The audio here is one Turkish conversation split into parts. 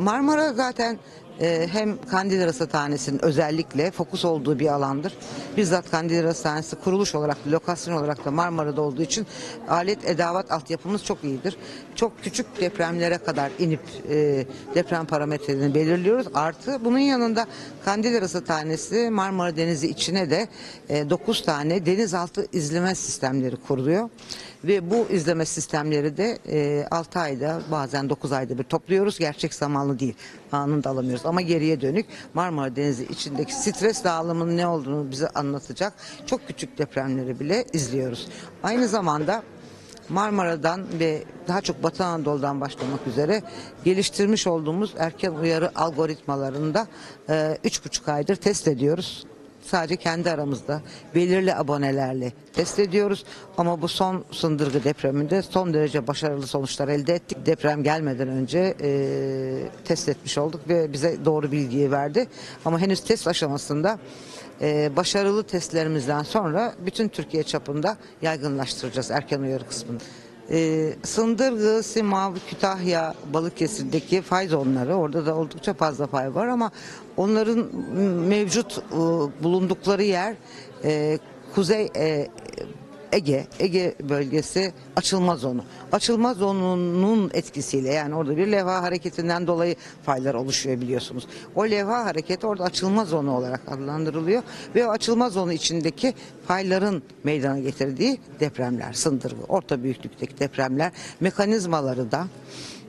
Marmara zaten e, hem Kandil Rasathanesi'nin özellikle fokus olduğu bir alandır. Bizzat Kandil Rasathanesi kuruluş olarak da lokasyon olarak da Marmara'da olduğu için alet edavat altyapımız çok iyidir. Çok küçük depremlere kadar inip e, deprem parametrelerini belirliyoruz. Artı bunun yanında Kandil Rasathanesi Marmara Denizi içine de 9 tane denizaltı izleme sistemleri kuruluyor. Ve bu izleme sistemleri de 6 ayda bazen 9 ayda bir topluyoruz. Gerçek zamanlı değil. Anında alamıyoruz. Ama geriye dönük Marmara Denizi içindeki stres dağılımının ne olduğunu bize anlatacak çok küçük depremleri bile izliyoruz. Aynı zamanda Marmara'dan ve daha çok Batı Anadolu'dan başlamak üzere geliştirmiş olduğumuz erken uyarı algoritmalarında e, üç buçuk aydır test ediyoruz. Sadece kendi aramızda belirli abonelerle test ediyoruz. Ama bu son sındırgı depreminde son derece başarılı sonuçlar elde ettik. Deprem gelmeden önce e, test etmiş olduk ve bize doğru bilgiyi verdi. Ama henüz test aşamasında e, başarılı testlerimizden sonra bütün Türkiye çapında yaygınlaştıracağız erken uyarı kısmını. E, Sındırgı, Simav, Kütahya, Balıkesir'deki fay zonları orada da oldukça fazla fay var ama onların mevcut e, bulundukları yer e, Kuzey e, Ege, Ege bölgesi açılma zonu. Açılma zonunun etkisiyle yani orada bir levha hareketinden dolayı faylar oluşuyor biliyorsunuz. O levha hareketi orada açılma zonu olarak adlandırılıyor ve o açılma zonu içindeki fayların meydana getirdiği depremler, sındırgı, orta büyüklükteki depremler, mekanizmaları da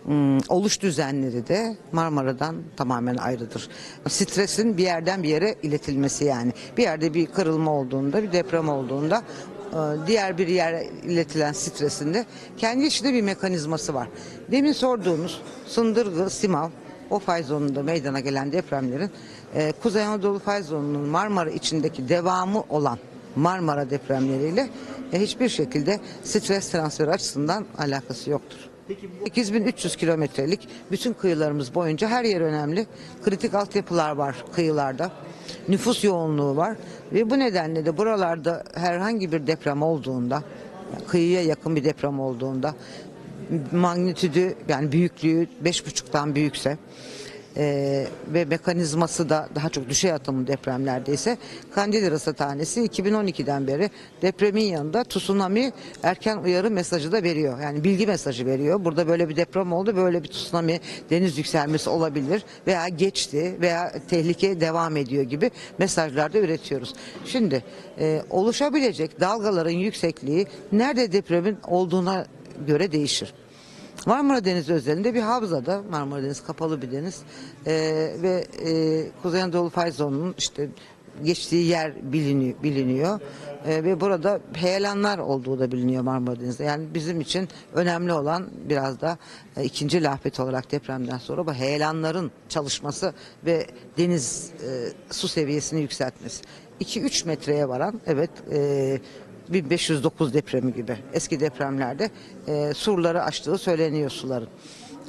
Hmm, oluş düzenleri de Marmara'dan tamamen ayrıdır. Stresin bir yerden bir yere iletilmesi yani. Bir yerde bir kırılma olduğunda, bir deprem olduğunda diğer bir yere iletilen stresinde kendi içinde bir mekanizması var. Demin sorduğunuz Sındırgı, Simav, o fay zonunda meydana gelen depremlerin e, Kuzey Anadolu fay zonunun Marmara içindeki devamı olan Marmara depremleriyle e, hiçbir şekilde stres transferi açısından alakası yoktur. 8300 kilometrelik bütün kıyılarımız boyunca her yer önemli. Kritik altyapılar var kıyılarda. Nüfus yoğunluğu var ve bu nedenle de buralarda herhangi bir deprem olduğunda, kıyıya yakın bir deprem olduğunda magnitüdü yani büyüklüğü 5.5'tan büyükse e, ve mekanizması da daha çok düşey atımlı depremlerdeyse Kandil Rasathanesi 2012'den beri depremin yanında tsunami erken uyarı mesajı da veriyor. Yani bilgi mesajı veriyor. Burada böyle bir deprem oldu, böyle bir tsunami deniz yükselmesi olabilir veya geçti veya tehlike devam ediyor gibi mesajlar da üretiyoruz. Şimdi e, oluşabilecek dalgaların yüksekliği nerede depremin olduğuna göre değişir. Marmara Denizi özelinde bir havzada, Marmara Denizi kapalı bir deniz Ee, ve e, Kuzey Anadolu fay işte geçtiği yer biliniyor, biliniyor. Ee, ve burada heyelanlar olduğu da biliniyor Marmara Denizi'nde. Yani bizim için önemli olan biraz da e, ikinci lahbet olarak depremden sonra bu heyelanların çalışması ve deniz e, su seviyesini yükseltmesi. 2-3 metreye varan evet e, 1509 depremi gibi eski depremlerde e, surları aştığı söyleniyor suların.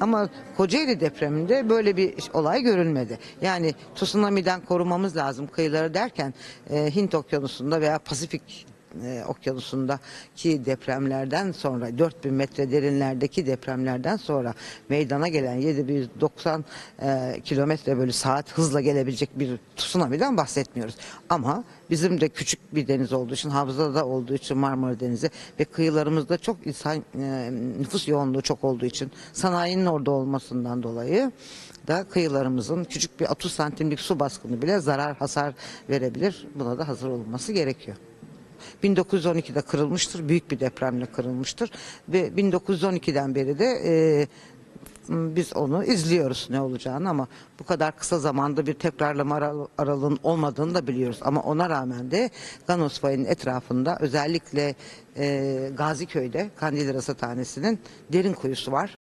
Ama Kocaeli depreminde böyle bir olay görülmedi. Yani tsunami'den korumamız lazım kıyıları derken e, Hint okyanusunda veya Pasifik e, okyanusundaki depremlerden sonra 4000 metre derinlerdeki depremlerden sonra meydana gelen 790 e, kilometre bölü saat hızla gelebilecek bir tsunami'den bahsetmiyoruz. Ama bizim de küçük bir deniz olduğu için havzada olduğu için Marmara Denizi ve kıyılarımızda çok insan e, nüfus yoğunluğu çok olduğu için sanayinin orada olmasından dolayı da kıyılarımızın küçük bir 30 santimlik su baskını bile zarar hasar verebilir. Buna da hazır olunması gerekiyor. 1912'de kırılmıştır. Büyük bir depremle kırılmıştır. Ve 1912'den beri de e, biz onu izliyoruz ne olacağını ama bu kadar kısa zamanda bir tekrarlama aral- aralığın olmadığını da biliyoruz. Ama ona rağmen de Ganos Fayı'nın etrafında özellikle e, Gaziköy'de Kandilli Rasathanesi'nin derin kuyusu var.